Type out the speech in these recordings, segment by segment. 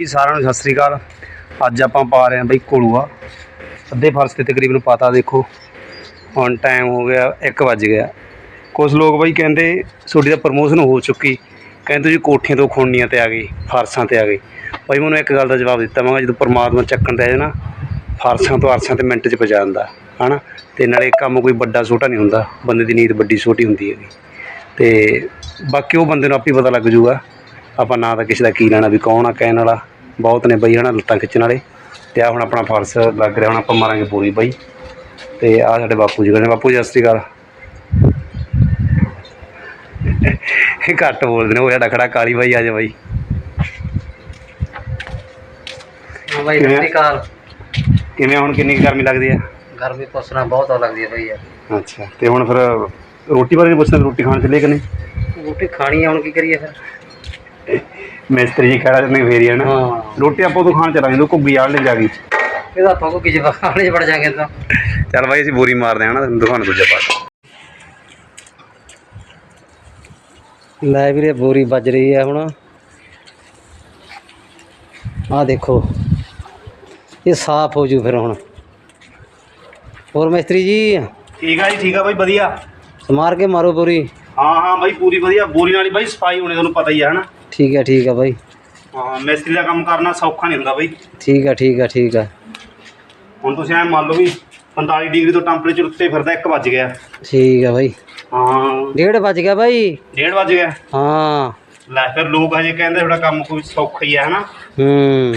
ਜੀ ਸਾਰਿਆਂ ਨੂੰ ਸਤਿ ਸ੍ਰੀ ਅਕਾਲ। ਅੱਜ ਆਪਾਂ ਪਾ ਰਹੇ ਹਾਂ ਬਈ ਕੋਲੂਆ ਅੱਧੇ ਫਰਸ਼ ਤੇ ਤਕਰੀਬਨ ਪਾਤਾ ਦੇਖੋ। ਹੁਣ ਟਾਈਮ ਹੋ ਗਿਆ 1 ਵੱਜ ਗਿਆ। ਕੁਝ ਲੋਕ ਬਈ ਕਹਿੰਦੇ ਤੁਹਾਡੀ ਤਾਂ ਪ੍ਰਮੋਸ਼ਨ ਹੋ ਚੁੱਕੀ। ਕਹਿੰਦੇ ਤੁਸੀਂ ਕੋਠੀਆਂ ਤੋਂ ਖੋਣੀਆਂ ਤੇ ਆ ਗਏ, ਫਰਸ਼ਾਂ ਤੇ ਆ ਗਏ। ਬਈ ਮੈਨੂੰ ਇੱਕ ਗੱਲ ਦਾ ਜਵਾਬ ਦਿੱਤਾ, ਮੈਂ ਜਦੋਂ ਪਰਮਾਤਮਾ ਚੱਕਣ ਤੇ ਆ ਜਾਏ ਫਰਸ਼ਾਂ ਤੋਂ ਅਰਸ਼ਾਂ ਤੇ ਮਿੰਟ 'ਚ ਪਹੁੰਚਾ ਜਾਂਦਾ ਹਨਾ? ਤੇ ਨਾਲੇ ਕੰਮ ਕੋਈ ਵੱਡਾ ਛੋਟਾ ਨਹੀਂ ਹੁੰਦਾ, ਬੰਦੇ ਦੀ ਨੀਤ ਵੱਡੀ ਛੋਟੀ ਹੁੰਦੀ ਹੈਗੀ। ਤੇ ਬਾਕੀ ਉਹ ਬੰਦੇ ਨੂੰ ਆਪੇ ਪਤਾ ਲੱਗ ਜੂਗਾ ਆਪਾਂ ਨਾ ਤਾਂ ਕਿਸੇ ਦਾ ਕੀ ਲੈਣਾ ਵੀ ਕੌਣ ਆ ਕਹਿਣ ਵਾਲਾ। ਬਹੁਤ ਨੇ ਬਈ ਹਨਾ ਲੱਤਾਂ ਖਿੱਚਣ ਵਾਲੇ। ਤੇ ਆ ਹੁਣ ਆਪਣਾ ਫਰਸ ਲੱਗ ਰਿਹਾ ਹੁਣ ਆਪਾਂ ਮਾਰਾਂਗੇ ਪੂਰੀ ਬਈ। ਤੇ ਆ ਸਾਡੇ ਬਾਪੂ ਜੀ ਕਹਿੰਦੇ ਬਾਪੂ ਜੀ ਸਤਿ ਸ਼੍ਰੀ ਅਕਾਲ। ਇਹ ਘੱਟ ਬੋਲਦੇ ਨੇ ਉਹ ਸਾਡਾ ਖੜਾ ਕਾਲੀ ਬਾਈ ਆ ਜਾ ਬਾਈ। ਹਾਂ ਕਿਵੇਂ? ਸਤਿ ਸ਼੍ਰੀ ਅਕਾਲ। ਕਿਵੇਂ ਹੁਣ ਕਿੰਨੀ ਕੁ ਗਰਮੀ ਲੱਗਦੀ ਹੈ ਗਰਮੀ ਪੁੱਛਣਾ ਬਹੁਤ ਔ ਲੱਗਦੀ ਹੈ ਭਾਈ ਯਾਰ। ਅੱਛਾ ਤੇ ਹੁਣ ਫਿਰ ਰੋਟੀ ਬਾਰੇ ਨਹੀਂ ਪੁੱਛਣਾ ਵੀ ਰੋਟੀ ਖਾਣ ਚੱਲੇ ਕਿ ਨਹੀਂ? ਰੋਟੀ ਖਾਣੀ ਆ ਹੁਣ ਕੀ ਕਰੀਏ ਫਿਰ? ਮਿਸਤਰੀ ਜੀ ਖੜਾ ਨਹੀਂ ਫੇਰੀ ਹੈ ਨਾ। ਹਾਂ। ਰੋਟੀ ਆਪਾਂ ਉਦੋਂ ਖਾਣ ਚੱਲਾਂਗੇ ਜਦੋਂ ਘੁੱਗੀ ਆੜ ਲੈ ਜਾ ਗਈ। ਇਹਦਾ ਆਪਾਂ ਕੋ ਕਿਜ ਖਾਣੇ ਚ ਵੜ ਜਾਗੇ ਤਾਂ। ਚੱਲ ਬਾਈ ਅਸੀਂ ਬੋਰੀ ਮਾਰਦੇ ਹਾਂ ਨਾ ਦੁਕਾਨ ਦੂਜੇ ਪਾਸੇ ਲੈ ਵੀਰੇ ਬੋਰੀ ਵੱਜ ਰਹੀ ਹੈ ਹੁਣ। ਆਹ ਦੇਖੋ। ਇਹ ਸਾਫ਼ ਹੋ ਜੂ ਫਿਰ ਹੁਣ। ਹੋਰ ਮਿਸਤਰੀ ਜੀ? ਠੀਕ ਆ ਜੀ ਠੀਕ ਆ ਬਾਈ ਵਧੀਆ। ਸਮਾਰ ਕੇ ਮਾਰੋ ਬੋਰੀ। ਹਾਂ ਹਾਂ ਬਾਈ ਪੂਰੀ ਵਧੀਆ। ਬੋਰੀ ਨਾਲ ਹੀ ਬਾਈ ਸਫ਼ਾਈ ਹੋਣੀ ਤੁਹਾਨੂੰ ਪਤਾ ਹੀ ਹੈ ਹਨਾ। ਠੀਕ ਹੈ ਠੀਕ ਹੈ ਬਾਈ। ਹਾਂ ਮਿਸਤਰੀ ਦਾ ਕੰਮ ਕਰਨਾ ਸੌਖਾ ਨਹੀਂ ਹੁੰਦਾ ਬਾਈ। ਠੀਕ ਹੈ ਠੀਕ ਹੈ ਠੀਕ ਹੈ। ਹੁਣ ਤੁਸੀਂ ਐ ਮੰਨ ਲਓ ਵੀ 45 ਡਿਗਰੀ ਤੋਂ ਟੈਂਪਰੇਚਰ ਉੱਤੇ ਫਿਰਦਾ 1 ਵੱਜ ਗਿਆ। ਠੀਕ ਹੈ ਬਾਈ। ਹਾਂ। ਡੇਢ ਵੱਜ ਗਿਆ ਬਾਈ। 1:30 ਵੱਜ ਗਿਆ। ਹਾਂ। ਲੈ ਫਿਰ ਲੋਕ ਹਜੇ ਕਹਿੰਦੇ ਤੁਹਾਡਾ ਕੰਮ ਕੋਈ ਸੌਖਾ ਹੀ ਹੈ ਹਨਾ? ਹੂੰ।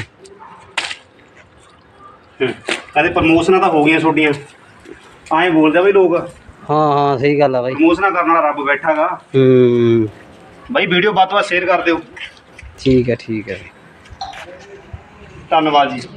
ਹੂੰ। ਕਹਿੰਦੇ ਪ੍ਰਮੋਸ਼ਨਾਂ ਤਾਂ ਹੋ ਗਈਆਂ ਤੁਹਾਡੀਆਂ। ਐਂ ਬੋਲਦੇ ਬਈ ਲੋਕ। ਹਾਂ ਹਾਂ ਸਹੀ ਗੱਲ ਆ ਬਾਈ। ਪ੍ਰਮੋਸ਼ਨਾਂ ਕਰਨ ਵਾਲਾ ਰੱਬ ਬੈਠਾਗਾ ਹੂੰ। ਬਾਈ ਵੀਡੀਓ ਵੱਧ ਤੋਂ ਵੱਧ ਸ਼ੇਅਰ ਕਰ ਦਿਓ। ਠੀਕ ਹੈ ਠੀਕ ਹੈ ਧੰਨਵਾਦ ਜੀ।